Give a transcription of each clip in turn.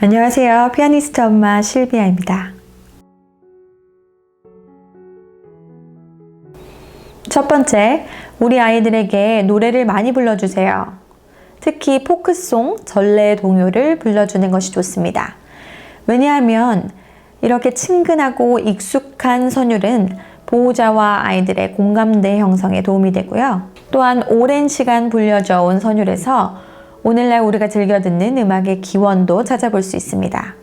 안녕하세요. 피아니스트 엄마 실비아입니다. 첫 번째, 우리 아이들에게 노래를 많이 불러주세요. 특히 포크송, 전래 동요를 불러주는 것이 좋습니다. 왜냐하면 이렇게 친근하고 익숙한 선율은 보호자와 아이들의 공감대 형성에 도움이 되고요. 또한 오랜 시간 불려져 온 선율에서 오늘날 우리가 즐겨 듣는 음악의 기원도 찾아볼 수 있습니다.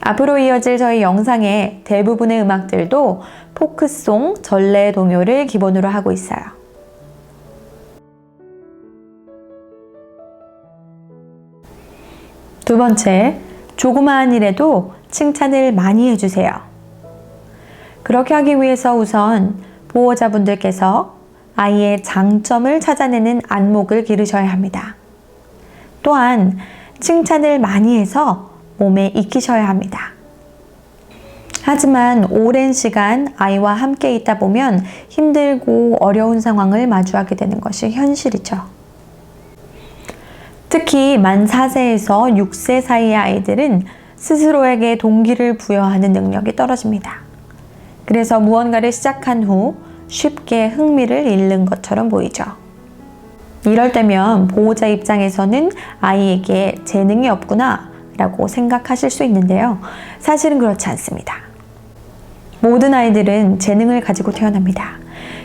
앞으로 이어질 저희 영상의 대부분의 음악들도 포크송, 전래 동요를 기본으로 하고 있어요. 두 번째, 조그마한 일에도 칭찬을 많이 해주세요. 그렇게 하기 위해서 우선 보호자분들께서 아이의 장점을 찾아내는 안목을 기르셔야 합니다. 또한 칭찬을 많이 해서 몸에 익히셔야 합니다. 하지만 오랜 시간 아이와 함께 있다 보면 힘들고 어려운 상황을 마주하게 되는 것이 현실이죠. 특히 만 4세에서 6세 사이의 아이들은 스스로에게 동기를 부여하는 능력이 떨어집니다. 그래서 무언가를 시작한 후 쉽게 흥미를 잃는 것처럼 보이죠. 이럴 때면 보호자 입장에서는 아이에게 재능이 없구나 라고 생각하실 수 있는데요. 사실은 그렇지 않습니다. 모든 아이들은 재능을 가지고 태어납니다.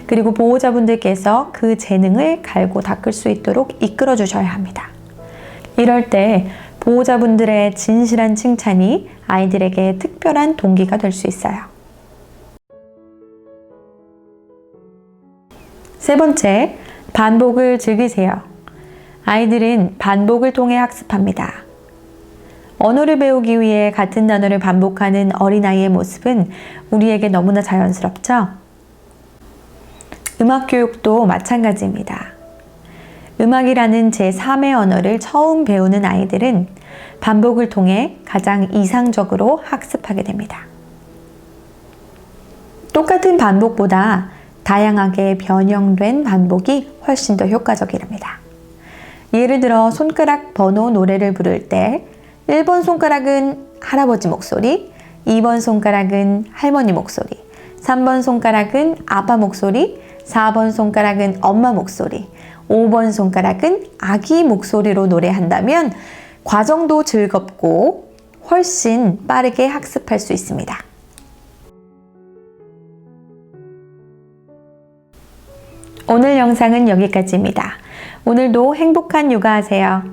그리고 보호자분들께서 그 재능을 갈고 닦을 수 있도록 이끌어 주셔야 합니다. 이럴 때 보호자분들의 진실한 칭찬이 아이들에게 특별한 동기가 될 수 있어요. 세 번째, 반복을 즐기세요. 아이들은 반복을 통해 학습합니다. 언어를 배우기 위해 같은 단어를 반복하는 어린아이의 모습은 우리에게 너무나 자연스럽죠? 음악 교육도 마찬가지입니다. 음악이라는 제3의 언어를 처음 배우는 아이들은 반복을 통해 가장 이상적으로 학습하게 됩니다. 똑같은 반복보다 다양하게 변형된 반복이 훨씬 더 효과적이랍니다. 예를 들어 손가락 번호 노래를 부를 때 1번 손가락은 할아버지 목소리, 2번 손가락은 할머니 목소리, 3번 손가락은 아빠 목소리, 4번 손가락은 엄마 목소리, 5번 손가락은 아기 목소리로 노래한다면 과정도 즐겁고 훨씬 빠르게 학습할 수 있습니다. 오늘 영상은 여기까지입니다. 오늘도 행복한 육아 하세요.